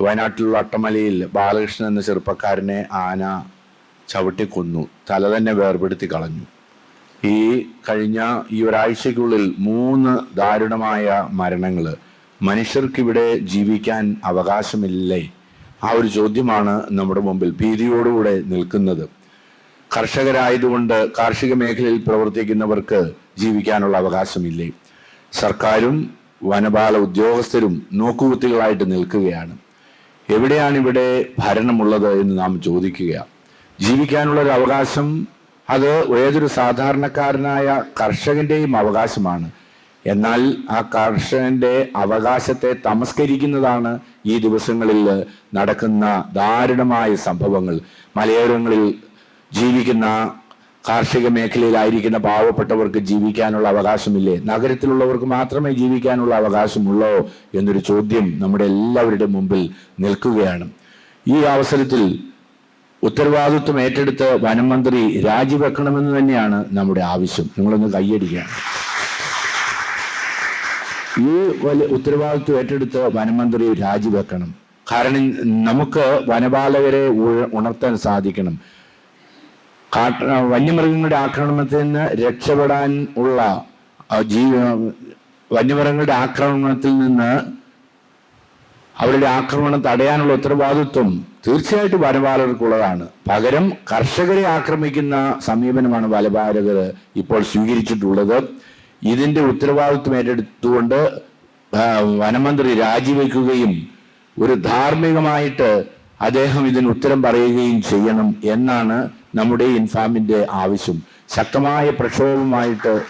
വയനാട്ടിലുള്ള അട്ടമലയിൽ ബാലകൃഷ്ണൻ എന്ന ചെറുപ്പക്കാരനെ ആന ചവിട്ടി കൊന്നു. തല തന്നെ വേർപെടുത്തി കളഞ്ഞു. ഈ കഴിഞ്ഞ ഈ ഒരാഴ്ചയ്ക്കുള്ളിൽ മൂന്ന് ദാരുണമായ മരണങ്ങൾ. മനുഷ്യർക്കിവിടെ ജീവിക്കാൻ അവകാശമില്ലേ? ആ ഒരു ചോദ്യമാണ് നമ്മുടെ മുമ്പിൽ ഭീതിയോടുകൂടെ നിൽക്കുന്നത്. കർഷകരായതുകൊണ്ട് കാർഷിക മേഖലയിൽ പ്രവർത്തിക്കുന്നവർക്ക് ജീവിക്കാനുള്ള അവകാശമില്ലേ? സർക്കാരും വനപാല ഉദ്യോഗസ്ഥരും നോക്കുകുത്തികളായിട്ട് നിൽക്കുകയാണ്. എവിടെയാണ് ഇവിടെ ഭരണമുള്ളത് എന്ന് നാം ചോദിക്കുക ജീവിക്കാനുള്ള ഒരു അവകാശം അത് ഏതൊരു സാധാരണക്കാരനായ കർഷകന്റെയും അവകാശമാണ്. എന്നാൽ ആ കർഷകന്റെ അവകാശത്തെ തമസ്കരിക്കുന്നതാണ് ഈ ദിവസങ്ങളിൽ നടക്കുന്ന ദാരുണമായ സംഭവങ്ങൾ. മലയോരങ്ങളിൽ ജീവിക്കുന്ന കാർഷിക മേഖലയിലായിരിക്കുന്ന പാവപ്പെട്ടവർക്ക് ജീവിക്കാനുള്ള അവകാശമില്ലേ? നഗരത്തിലുള്ളവർക്ക് മാത്രമേ ജീവിക്കാനുള്ള അവകാശമുള്ളോ എന്നൊരു ചോദ്യം നമ്മുടെ എല്ലാവരുടെ മുമ്പിൽ നിൽക്കുകയാണ്. ഈ അവസരത്തിൽ ഉത്തരവാദിത്വം ഏറ്റെടുത്ത് വനമന്ത്രി രാജിവെക്കണമെന്ന് തന്നെയാണ് നമ്മുടെ ആവശ്യം. നിങ്ങളൊന്ന് കൈയടിക്കുക. ഈ വലിയ ഉത്തരവാദിത്വം ഏറ്റെടുത്ത് വനമന്ത്രി രാജിവെക്കണം. കാരണം നമുക്ക് വനപാലകരെ ഉണർത്താൻ സാധിക്കണം. കാട്ട് വന്യമൃഗങ്ങളുടെ ആക്രമണത്തിൽ നിന്ന് രക്ഷപ്പെടാൻ ഉള്ള ജീവ വന്യമൃഗങ്ങളുടെ ആക്രമണത്തിൽ നിന്ന് അവരുടെ ആക്രമണം തടയാനുള്ള ഉത്തരവാദിത്വം തീർച്ചയായിട്ടും വനപാലകർക്കുള്ളതാണ്. പകരം കർഷകരെ ആക്രമിക്കുന്ന സമീപനമാണ് വനപാലകർ ഇപ്പോൾ സ്വീകരിച്ചിട്ടുള്ളത്. ഇതിന്റെ ഉത്തരവാദിത്വം ഏറ്റെടുത്തുകൊണ്ട് വനമന്ത്രി രാജിവെക്കുകയും ഒരു ധാർമ്മികമായിട്ട് അദ്ദേഹം ഇതിന് ഉത്തരം പറയുകയും ചെയ്യണം എന്നാണ് നമ്മുടെ ഇൻഫാമിന്റെ ആവശ്യം. ശക്തമായ പ്രക്ഷോഭമായിട്ട്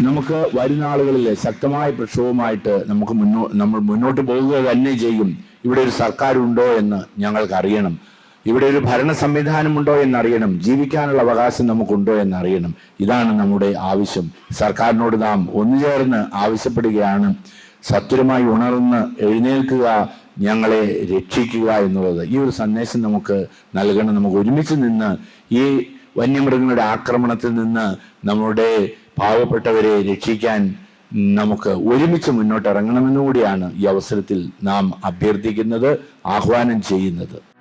നമുക്ക് വരുന്ന ആളുകളിൽ ശക്തമായ പ്രക്ഷോഭമായിട്ട് നമുക്ക് മുന്നോ നമ്മൾ മുന്നോട്ട് പോവുക തന്നെ ചെയ്യും. ഇവിടെ ഒരു സർക്കാരുണ്ടോ എന്ന് ഞങ്ങൾക്ക് അറിയണം ഇവിടെ ഒരു ഭരണ സംവിധാനമുണ്ടോ എന്നറിയണം. ജീവിക്കാനുള്ള അവകാശം നമുക്കുണ്ടോ എന്നറിയണം. ഇതാണ് നമ്മുടെ ആവശ്യം. സർക്കാരിനോട് നാം ഒന്നു ചേർന്ന് ആവശ്യപ്പെടുകയാണ്. സത്വരമായി ഉണർന്ന് എഴുന്നേൽക്കുക ഞങ്ങളെ രക്ഷിക്കുക എന്നുള്ളത്. ഈ ഒരു സന്ദേശം നമുക്ക് നൽകണം. നമുക്ക് ഒരുമിച്ച് നിന്ന് ഈ വന്യമൃഗങ്ങളുടെ ആക്രമണത്തിൽ നിന്ന് നമ്മുടെ പാവപ്പെട്ടവരെ രക്ഷിക്കാൻ നമുക്ക് ഒരുമിച്ച് മുന്നോട്ടിറങ്ങണമെന്നുകൂടിയാണ് ഈ അവസരത്തിൽ നാം അഭ്യർത്ഥിക്കുന്നത് ആഹ്വാനം ചെയ്യുന്നത്.